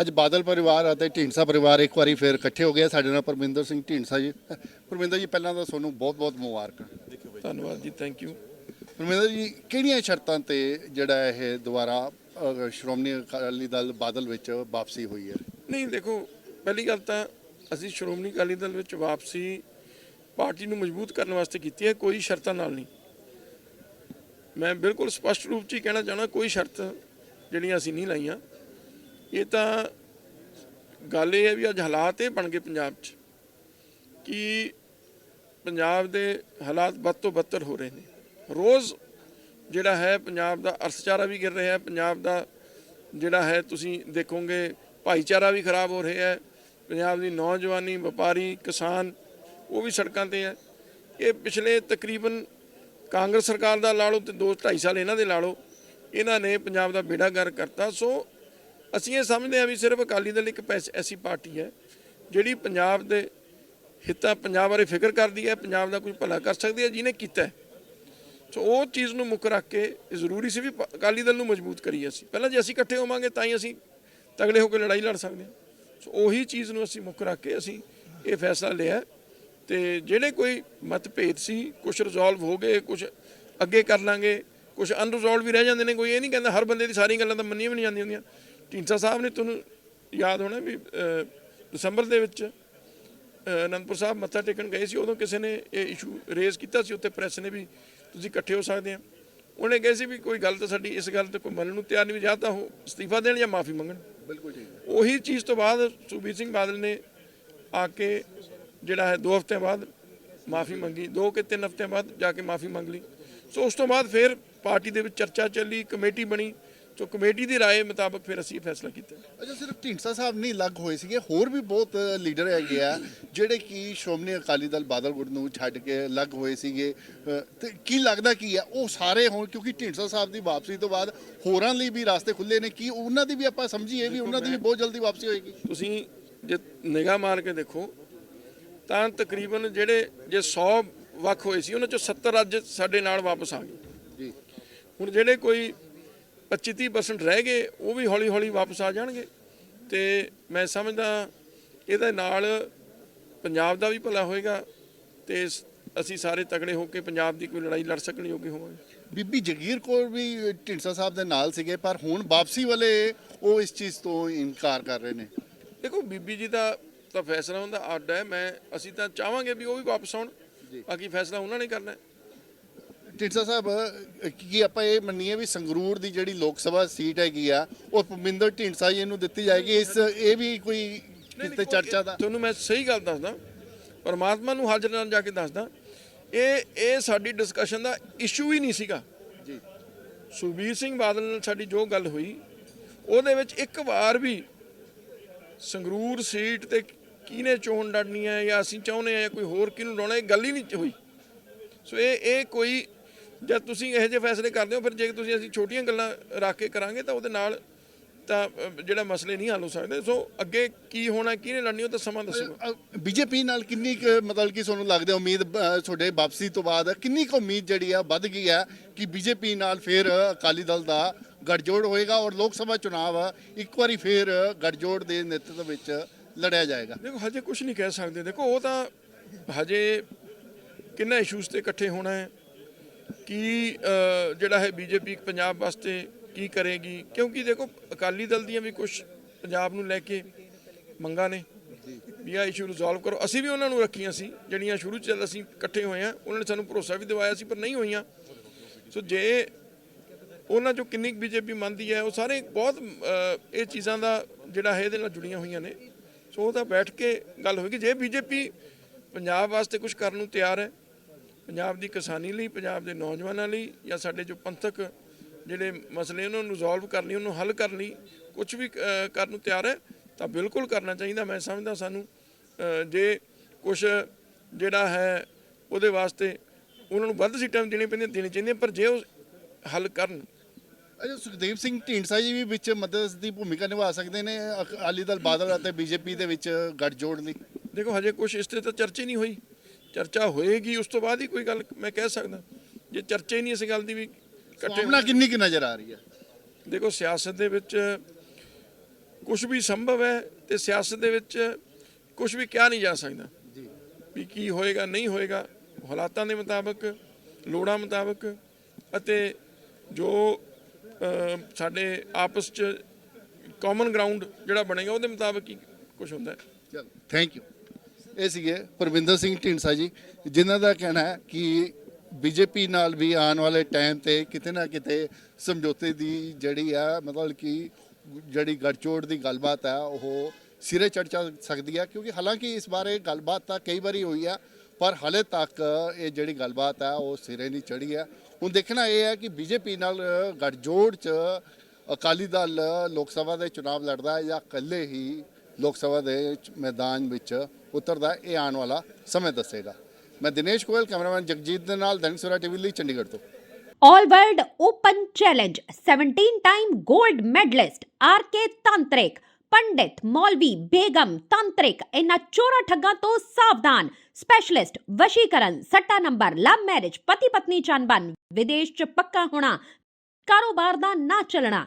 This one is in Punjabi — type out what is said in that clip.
ਅੱਜ ਬਾਦਲ ਪਰਿਵਾਰ ਅਤੇ ਢੀਂਡਸਾ ਪਰਿਵਾਰ ਇੱਕ ਵਾਰੀ ਫਿਰ ਇਕੱਠੇ ਹੋ ਗਏ ਸਾਡੇ ਨਾਲ ਪਰਮਿੰਦਰ ਸਿੰਘ ਢੀਂਡਸਾ ਜੀ। ਪਰਮਿੰਦਰ ਜੀ ਪਹਿਲਾਂ ਤਾਂ ਤੁਹਾਨੂੰ ਬਹੁਤ-ਬਹੁਤ ਮੁਬਾਰਕਾਂ। ਧੰਨਵਾਦ ਜੀ ਥੈਂਕ ਯੂ ਪਰਮਿੰਦਰ ਜੀ ਕਿਹੜੀਆਂ ਸ਼ਰਤਾਂ ਤੇ ਜਿਹੜਾ ਇਹ ਦੁਬਾਰਾ ਸ਼੍ਰੋਮਣੀ ਅਕਾਲੀ ਦਲ ਬਾਦਲ ਵਿੱਚ ਵਾਪਸੀ ਹੋਈ ਹੈ? ਨਹੀਂ ਦੇਖੋ ਪਹਿਲੀ ਗੱਲ ਤਾਂ ਅਸੀਂ ਸ਼੍ਰੋਮਣੀ ਅਕਾਲੀ ਦਲ ਵਿੱਚ ਵਾਪਸੀ ਪਾਰਟੀ ਨੂੰ ਮਜ਼ਬੂਤ ਕਰਨ ਵਾਸਤੇ ਕੀਤੀ ਹੈ ਕੋਈ ਸ਼ਰਤਾਂ ਨਾਲ ਨਹੀਂ। ਮੈਂ ਬਿਲਕੁਲ ਸਪਸ਼ਟ ਰੂਪ 'ਚ ਹੀ ਕਹਿਣਾ ਚਾਹਣਾ ਕੋਈ ਸ਼ਰਤ ਜਿਹੜੀਆਂ ਅਸੀਂ ਨਹੀਂ ਲਾਈਆਂ। ਇਹ ਤਾਂ ਗੱਲ ਇਹ ਹੈ ਵੀ ਅੱਜ ਹਾਲਾਤ ਇਹ ਬਣ ਗਏ ਪੰਜਾਬ 'ਚ ਕਿ ਪੰਜਾਬ ਦੇ ਹਾਲਾਤ ਬਦ ਤੋਂ ਬੱਤਰ ਹੋ ਰਹੇ ਨੇ। ਰੋਜ਼ ਜਿਹੜਾ ਹੈ ਪੰਜਾਬ ਦਾ ਅਰਥਚਾਰਾ ਵੀ ਗਿਰ ਰਿਹਾ ਹੈ, ਪੰਜਾਬ ਦਾ ਜਿਹੜਾ ਹੈ ਤੁਸੀਂ ਦੇਖੋਗੇ ਭਾਈਚਾਰਾ ਵੀ ਖਰਾਬ ਹੋ ਰਿਹਾ ਹੈ, ਪੰਜਾਬ ਦੀ ਨੌਜਵਾਨੀ, ਵਪਾਰੀ, ਕਿਸਾਨ, ਉਹ ਵੀ ਸੜਕਾਂ ਤੇ ਹੈ। ਇਹ ਪਿਛਲੇ ਤਕਰੀਬਨ ਕਾਂਗਰਸ ਸਰਕਾਰ ਦਾ ਲਾ ਲਓ ਤੇ 2 2.5 ਸਾਲ ਇਹਨਾਂ ਦੇ ਲਾ ਲਓ, ਇਹਨਾਂ ਨੇ ਪੰਜਾਬ ਦਾ ਬੇੜਾ ਗਰ ਕਰਤਾ। ਸੋ ਅਸੀਂ ਇਹ ਸਮਝਦੇ ਹਾਂ ਵੀ ਸਿਰਫ ਅਕਾਲੀ ਦਲ ਇੱਕ ਪੈਸ- ਐਸੀ ਪਾਰਟੀ ਹੈ, ਜਿਹੜੀ ਪੰਜਾਬ ਦੇ ਹਿੱਤਾਂ, ਪੰਜਾਬ ਬਾਰੇ ਫਿਕਰ ਕਰਦੀ ਹੈ, ਪੰਜਾਬ ਦਾ ਕੁਝ ਭਲਾ ਕਰ ਸਕਦੀ ਹੈ, ਜਿਹਨੇ ਕੀਤਾ ਸੋ ਉਹ ਚੀਜ਼ ਨੂੰ ਮੁੱਖ ਰੱਖ ਕੇ ਜ਼ਰੂਰੀ ਸੀ ਵੀ ਅਕਾਲੀ ਦਲ ਨੂੰ ਮਜ਼ਬੂਤ ਕਰੀਏ ਅਸੀਂ। ਪਹਿਲਾਂ ਜੇ ਅਸੀਂ ਇਕੱਠੇ ਹੋਵਾਂਗੇ, ਤਾਂ ਹੀ ਅਸੀਂ ਤਗੜੇ ਹੋ ਕੇ ਲੜਾਈ ਲੜ ਸਕਦੇ ਹਾਂ। ਸੋ ਉਹੀ ਚੀਜ਼ ਨੂੰ ਅਸੀਂ ਮੁੱਖ ਰੱਖ ਕੇ ਅਸੀਂ ਇਹ ਫੈਸਲਾ ਲਿਆ ਤੇ ਜਿਹੜੇ ਕੋਈ ਮਤਭੇਦ ਸੀ ਕੁਝ ਰਿਜ਼ੋਲਵ ਹੋ ਗਏ ਕੁਝ ਅੱਗੇ ਕਰ ਲਾਂਗੇ ਕੁਝ ਅਨਰਿਜ਼ੋਲਵ ਵੀ ਰਹਿ ਜਾਂਦੇ ਨੇ, ਕੋਈ ਇਹ ਨਹੀਂ ਕਹਿੰਦਾ ਹਰ ਬੰਦੇ ਦੀ ਸਾਰੀਆਂ ਗੱਲਾਂ ਤਾਂ ਮੰਨੀਆਂ ਵੀ ਨਹੀਂ ਜਾਂਦੀਆਂ ਹੁੰਦੀਆਂ। ਢੀਂਡਸਾ ਸਾਹਿਬ ਨੇ ਤੁਹਾਨੂੰ ਯਾਦ ਹੋਣਾ ਵੀ ਦਸੰਬਰ ਦੇ ਵਿੱਚ ਅਨੰਦਪੁਰ ਸਾਹਿਬ ਮੱਥਾ ਟੇਕਣ ਗਏ ਸੀ ਉਦੋਂ ਕਿਸੇ ਨੇ ਇਹ ਇਸ਼ੂ ਰੇਜ਼ ਕੀਤਾ ਸੀ ਉੱਤੇ ਪ੍ਰੈਸ ਨੇ ਵੀ ਤੁਸੀਂ ਇਕੱਠੇ ਹੋ ਸਕਦੇ ਆ। ਉਹਨੇ ਕਹੇ ਸੀ ਵੀ ਕੋਈ ਗੱਲ ਤਾਂ ਸਾਡੀ ਇਸ ਗੱਲ ਤੇ ਕੋਈ ਮੰਨਣ ਨੂੰ ਤਿਆਰ ਨਹੀਂ ਜਾਂ ਤਾਂ ਉਹ ਅਸਤੀਫਾ ਦੇਣ ਜਾਂ ਮਾਫੀ ਮੰਗਣ। ਬਿਲਕੁਲ ਠੀਕ ਉਹੀ ਚੀਜ਼ ਤੋਂ ਬਾਅਦ ਸੁਖਬੀਰ ਸਿੰਘ ਬਾਦਲ ਨੇ ਆ ਕੇ ਜਿਹੜਾ ਹੈ 2 ਹਫ਼ਤਿਆਂ ਬਾਅਦ ਮਾਫੀ ਮੰਗੀ ਦੋ ਕਿ ਤਿੰਨ ਹਫ਼ਤਿਆਂ ਬਾਅਦ ਜਾ ਕੇ ਮਾਫੀ ਮੰਗ ਲਈ। ਸੋ ਉਸ ਤੋਂ ਬਾਅਦ ਫਿਰ ਪਾਰਟੀ ਦੇ ਵਿੱਚ ਚਰਚਾ ਚੱਲੀ ਕਮੇਟੀ ਬਣੀ ਸੋ ਕਮੇਟੀ ਦੀ رائے ਮੁਤਾਬਕ ਫਿਰ ਅਸੀਂ ਇਹ ਫੈਸਲਾ ਕੀਤਾ ਅੱਛਾ ਸਿਰਫ ਢੀਂਡਸਾ ਸਾਹਿਬ ਨਹੀਂ ਲੱਗ ਹੋਏ ਸੀਗੇ ਹੋਰ ਵੀ ਬਹੁਤ ਲੀਡਰ ਹੈਗੇ ਆ ਜਿਹੜੇ ਕਿ ਸ਼੍ਰੋਮਣੀ ਅਕਾਲੀ ਦਲ ਬਾਦਲ ਗੁੱਟ ਨੂੰ ਛੱਡ ਕੇ ਲੱਗ ਹੋਏ ਸੀਗੇ ਅ, ਤੇ ਕੀ ਲੱਗਦਾ ਕੀ ਆ ਉਹ ਸਾਰੇ ਹੁਣ ਕਿਉਂਕਿ ਢੀਂਡਸਾ ਸਾਹਿਬ ਦੀ ਵਾਪਸੀ ਤੋਂ ਬਾਅਦ ਹੋਰਾਂ ਲਈ ਵੀ ਰਾਸਤੇ ਖੁੱਲੇ ਨੇ ਕੀ ਉਹਨਾਂ ਦੀ ਵੀ ਆਪਾਂ ਸਮਝੀਏ ਵੀ ਉਹਨਾਂ ਦੀ ਵੀ ਬਹੁਤ ਜਲਦੀ ਵਾਪਸੀ ਹੋਏਗੀ ਤੁਸੀਂ ਜੇ ਨਿਗਾਹ ਮਾਰ ਕੇ ਦੇਖੋ ਤਾਂ ਤਕਰੀਬਨ ਜਿਹੜੇ ਜੇ 100 ਵੱਖ ਹੋਏ ਸੀ ਉਹਨਾਂ ਚੋਂ 70 ਅੱਜ ਸਾਡੇ ਨਾਲ ਵਾਪਸ ਆ ਗਏ ਜੀ ਹੁਣ ਜਿਹੜੇ ਕੋਈ 25-30% ਰਹਿ ਗਏ ਉਹ ਵੀ ਹੌਲੀ-ਹੌਲੀ ਵਾਪਸ ਆ ਜਾਣਗੇ। ਤੇ ਮੈਂ ਸਮਝਦਾ ਇਹਦੇ ਨਾਲ ਪੰਜਾਬ ਦਾ ਵੀ ਭਲਾ ਹੋਏਗਾ ਤੇ ਅਸੀਂ ਸਾਰੇ ਤਗੜੇ ਹੋ ਕੇ ਪੰਜਾਬ ਦੀ ਕੋਈ ਲੜਾਈ ਲੜ ਸਕਣ ਯੋਗੇ ਹੋਵਾਂਗੇ। ਬੀਬੀ ਜਗੀਰ ਕੌਰ ਵੀ ਢੀਂਡਸਾ ਸਾਹਿਬ ਦੇ ਨਾਲ ਸੀਗੇ ਪਰ ਹੁਣ ਵਾਪਸੀ ਵਾਲੇ ਉਹ ਇਸ ਚੀਜ਼ ਤੋਂ ਇਨਕਾਰ ਕਰ ਰਹੇ ਨੇ। ਦੇਖੋ ਬੀਬੀ ਜੀ ਦਾ ਤਾਂ ਫੈਸਲਾ ਹੁੰਦਾ ਅੱਡ ਹੈ। ਮੈਂ ਅਸੀਂ ਤਾਂ ਚਾਹਾਂਗੇ ਵੀ ਉਹ ਵੀ ਵਾਪਸ ਆਉਣ। ਬਾਕੀ ਫੈਸਲਾ ਉਹਨਾਂ ਨੇ ਕਰਨਾ ਹੈ। ਢੀਂਡਸਾ ਸਾਹਿਬ ਕੀ ਆਪਾਂ ਇਹ ਮੰਨੀਏ ਵੀ ਸੰਗਰੂਰ ਦੀ ਜਿਹੜੀ ਲੋਕ ਸਭਾ ਸੀਟ ਹੈਗੀ ਆ ਉਹ ਭੁਪਿੰਦਰ ਢੀਂਡਸਾ ਜੀ ਨੂੰ ਦਿੱਤੀ ਜਾਏਗੀ? ਇਸ ਇਹ ਵੀ ਕੋਈ ਕਿਤੇ ਚਰਚਾ ਦਾ? ਤੁਹਾਨੂੰ ਮੈਂ ਸਹੀ ਗੱਲ ਦੱਸਦਾ। ਪਰਮਾਤਮਾ ਨੂੰ ਹਾਜ਼ਰ ਨਾਲ ਜਾ ਕੇ ਦੱਸਦਾ ਇਹ ਇਹ ਸਾਡੀ ਡਿਸਕਸ਼ਨ ਦਾ ਇਸ਼ੂ ਹੀ ਨਹੀਂ ਸੀਗਾ। ਜੀ। ਸੁਖਬੀਰ ਸਿੰਘ ਬਾਦਲ ਨਾਲ ਸਾਡੀ ਜੋ ਗੱਲ ਹੋਈ ਉਹਦੇ ਵਿੱਚ ਇੱਕ ਵਾਰ ਵੀ ਸੰਗਰੂਰ ਸੀਟ ਤੇ ਕਿਹਨੇ ਚੋਣ ਲੜਨੀ ਹੈ ਜਾਂ ਅਸੀਂ ਚਾਹੁੰਦੇ ਆ ਜਾਂ ਕੋਈ ਹੋਰ ਕਿਹਨੂੰ ਲਾਉਣਾ ਇਹ ਗੱਲ ਹੀ ਨਹੀਂ ਹੋਈ। ਸੋ ਇਹ ਇਹ ਕੋਈ ਜਦ ਤੁਸੀਂ ਇਹੋ ਜਿਹੇ ਫੈਸਲੇ ਕਰਦੇ ਹੋ ਫਿਰ ਜੇ ਤੁਸੀਂ ਅਸੀਂ ਛੋਟੀਆਂ ਗੱਲਾਂ ਰੱਖ ਕੇ ਕਰਾਂਗੇ ਤਾਂ ਉਹਦੇ ਨਾਲ ਤਾਂ ਜਿਹੜਾ ਮਸਲੇ ਨਹੀਂ ਹੱਲ ਹੋ ਸਕਦੇ। ਸੋ ਅੱਗੇ ਕੀ ਹੋਣਾ ਕਿਹਨੇ ਲੜਨੀ ਉਹ ਤਾਂ ਸਮਾਂ ਦੱਸੂਗਾ ਬੀਜੇਪੀ ਨਾਲ ਕਿੰਨੀ ਮਤਲਬ ਕਿ ਤੁਹਾਨੂੰ ਲੱਗਦਾ ਉਮੀਦ ਤੁਹਾਡੇ ਵਾਪਸੀ ਤੋਂ ਬਾਅਦ ਕਿੰਨੀ ਕੁ ਉਮੀਦ ਜਿਹੜੀ ਆ ਵੱਧ ਗਈ ਆ ਕਿ ਬੀਜੇਪੀ ਨਾਲ ਫਿਰ ਅਕਾਲੀ ਦਲ ਦਾ ਗੱਠਜੋੜ ਹੋਏਗਾ ਔਰ ਲੋਕ ਸਭਾ ਚੁਣਾਵ ਇੱਕ ਵਾਰੀ ਫਿਰ ਗੱਠਜੋੜ ਦੇ ਨੇਤਰਤਵ ਵਿੱਚ ਲੜਿਆ ਜਾਏਗਾ? ਦੇਖੋ ਹਜੇ ਕੁਝ ਨਹੀਂ ਕਹਿ ਸਕਦੇ। ਦੇਖੋ ਉਹ ਤਾਂ ਹਜੇ ਕਿੰਨਾ ਇਸ਼ੂਜ਼ ਤੇ ਇਕੱਠੇ ਹੋਣਾ ਹੈ। ਕੀ ਜਿਹੜਾ ਹੈ ਬੀਜੇਪੀ ਪੰਜਾਬ ਵਾਸਤੇ ਕੀ ਕਰੇਗੀ? ਕਿਉਂਕਿ ਦੇਖੋ ਅਕਾਲੀ ਦਲ ਦੀਆਂ ਵੀ ਕੁਝ ਪੰਜਾਬ ਨੂੰ ਲੈ ਕੇ ਮੰਗਾਂ ਨੇ। ਵੀ ਆ ਇਸ਼ੂ ਰਿਜ਼ੋਲਵ ਕਰੋ। ਅਸੀਂ ਵੀ ਉਹਨਾਂ ਨੂੰ ਰੱਖੀਆਂ ਸੀ ਜਿਹੜੀਆਂ ਸ਼ੁਰੂ ਚ ਜਦ ਅਸੀਂ ਇਕੱਠੇ ਹੋਏ ਆ ਉਹਨਾਂ ਨੇ ਸਾਨੂੰ ਭਰੋਸਾ ਵੀ ਦਿਵਾਇਆ ਸੀ ਪਰ ਨਹੀਂ ਹੋਈਆਂ। ਸੋ ਜੇ ਉਹਨਾਂ ਚੋਂ ਕਿੰਨੀ ਬੀਜੇਪੀ ਮੰਨਦੀ ਹੈ ਉਹ ਸਾਰੇ ਬਹੁਤ ਇਹ ਚੀਜ਼ਾਂ ਦਾ ਜਿਹੜਾ ਹੈ ਇਹਦੇ ਨਾਲ ਜੁੜੀਆਂ ਹੋਈਆਂ ਨੇ। ਸੋ ਉਹ ਤਾਂ ਬੈਠ ਕੇ ਗੱਲ ਹੋਏਗੀ। ਜੇ ਬੀਜੇਪੀ ਪੰਜਾਬ ਵਾਸਤੇ ਕੁਝ ਕਰਨ ਨੂੰ ਤਿਆਰ ਹੈ ਪੰਜਾਬ ਦੀ ਕਿਸਾਨੀ ਲਈ ਪੰਜਾਬ ਦੇ ਨੌਜਵਾਨਾਂ ਲਈ ਜਾਂ ਸਾਡੇ ਜੋ ਪੰਥਕ ਜਿਹੜੇ ਮਸਲੇ ਉਹਨਾਂ ਨੂੰ ਰਿਜ਼ੋਲਵ ਕਰਨ ਲਈ ਉਹਨੂੰ ਹੱਲ ਕਰਨ ਲਈ ਕੁਝ ਵੀ ਕਰਨ ਨੂੰ ਤਿਆਰ ਹੈ ਤਾਂ ਬਿਲਕੁਲ ਕਰਨਾ ਚਾਹੀਦਾ। ਮੈਂ ਸਮਝਦਾ ਸਾਨੂੰ ਜੇ ਕੁਝ ਜਿਹੜਾ ਹੈ ਉਹਦੇ ਵਾਸਤੇ ਉਹਨਾਂ ਨੂੰ ਵੱਧ ਸੀਟਾਂ ਦੇਣੀਆਂ ਪੈਂਦੀਆਂ ਦੇਣੀ ਚਾਹੀਦੀਆਂ ਪਰ ਜੇ ਉਹ ਹੱਲ ਕਰਨ। ਅਜੇ ਸੁਖਦੇਵ ਸਿੰਘ ਢੀਂਡਸਾ ਜੀ ਵੀ ਵਿੱਚ ਮਦਦ ਦੀ ਭੂਮਿਕਾ ਨਿਭਾ ਸਕਦੇ ਨੇ ਅਕਾਲੀ ਦਲ ਬਾਦਲ ਅਤੇ ਬੀਜੇਪੀ ਦੇ ਵਿੱਚ ਗੱਠਜੋੜ ਲਈ ਦੇਖੋ ਹਜੇ ਕੁਝ ਇਸ ਤੇ ਤਾਂ ਚਰਚਾ ਹੀ ਨਹੀਂ ਹੋਈ। ਚਰਚਾ ਹੋਏਗੀ ਉਸ ਤੋਂ ਬਾਅਦ ਹੀ ਕੋਈ ਗੱਲ ਮੈਂ ਕਹਿ ਸਕਦਾ। ਜੇ ਚਰਚਾ ਹੀ ਨਹੀਂ ਇਸ ਗੱਲ ਦੀ ਵੀ ਇਕੱਠੇ ਸੰਭਾਵਨਾ ਕਿੰਨੀ ਕੁ ਨਜ਼ਰ ਆ ਰਹੀ ਹੈ? ਦੇਖੋ ਸਿਆਸਤ ਦੇ ਵਿੱਚ ਕੁਝ ਵੀ ਸੰਭਵ ਹੈ ਤੇ ਸਿਆਸਤ ਦੇ ਵਿੱਚ ਕੁਝ ਵੀ ਕਿਹਾ ਨਹੀਂ ਜਾ ਸਕਦਾ। ਜੀ। ਵੀ ਕੀ ਹੋਏਗਾ ਨਹੀਂ ਹੋਏਗਾ ਹਾਲਾਤਾਂ ਦੇ ਮੁਤਾਬਕ ਲੋੜਾਂ ਮੁਤਾਬਕ ਅਤੇ ਜੋ ਸਾਡੇ ਆਪਸ ਚ ਕਾਮਨ ਗਰਾਊਂਡ ਜਿਹੜਾ ਬਣੇਗਾ ਉਹਦੇ ਮੁਤਾਬਕ ਹੀ ਕੁਝ ਹੁੰਦਾ ਹੈ। ਚਲ ਥੈਂਕ ਯੂ ਇਹ ਸੀਗੇ ਪਰਮਿੰਦਰ ਸਿੰਘ ਢੀਂਡਸਾ ਜੀ, ਜਿਨ੍ਹਾਂ ਦਾ ਕਹਿਣਾ ਹੈ ਕਿ ਬੀਜੇਪੀ ਨਾਲ ਵੀ ਆਉਣ ਵਾਲੇ ਟਾਈਮ ਤੇ ਕਿਤੇ ਨਾ ਕਿਤੇ ਸਮਝੌਤੇ ਦੀ ਜਿਹੜੀ ਆ, ਮਤਲਬ ਕਿ ਜਿਹੜੀ ਗੱਠਜੋੜ ਦੀ ਗੱਲਬਾਤ ਹੈ ਉਹ ਸਿਰੇ ਚੜ ਸਕਦੀ ਹੈ ਕਿਉਂਕਿ ਹਾਲਾਂਕਿ ਇਸ ਬਾਰੇ ਗੱਲਬਾਤ ਤਾਂ ਕਈ ਵਾਰੀ ਹੋਈ ਆ, ਪਰ ਹਾਲੇ ਤੱਕ ਇਹ ਜਿਹੜੀ ਗੱਲਬਾਤ ਹੈ ਉਹ ਸਿਰੇ ਨਹੀਂ ਚੜੀ ਹੈ ਹੁਣ ਦੇਖਣਾ ਇਹ ਹੈ ਕਿ ਬੀਜੇਪੀ ਨਾਲ ਗੱਠਜੋੜ ਚ ਅਕਾਲੀ ਦਲ ਲੋਕ ਸਭਾ ਦੇ ਚੁਣਾਵ ਲੜਦਾ ਹੈ ਜਾਂ ਇਕੱਲੇ ਹੀ ਲੋਕ ਸਭਾ ਦੇ ਮੈਦਾਨ ਵਿੱਚ ਉਤਰਦਾ ਇਹ ਆਉਣ ਵਾਲਾ ਸਮੇਂ ਦੱਸੇਗਾ। ਮੈਂ ਦਿਨੇਸ਼ ਗੋਇਲ, ਕੈਮਰਾਮੈਨ ਜਗਜੀਤ ਦੇ ਨਾਲ ਦੈਨਿਕ ਸਵੇਰਾ ਟੀਵੀ ਲਈ ਚੰਡੀਗੜ੍ਹ ਤੋਂ। All World Open Challenge 17 time gold medalist RK Tantrik ਪੰਡਿਤ ਮੌਲਵੀ ਬੇਗਮ ਤੰਤਰਿਕ ਇਹਨਾਂ ਚੋਰਾ ਠੱਗਾਂ ਤੋਂ ਸਾਵਧਾਨ ਸਪੈਸ਼ਲਿਸਟ ਵਸ਼ੀਕਰਨ ਸੱਟਾ ਨੰਬਰ ਲਵ ਮੈਰਿਜ ਪਤੀ ਪਤਨੀ ਚੰਬਨ ਵਿਦੇਸ਼ ਚ ਪੱਕਾ ਹੋਣਾ, ਕਾਰੋਬਾਰ ਦਾ ਨਾ ਚੱਲਣਾ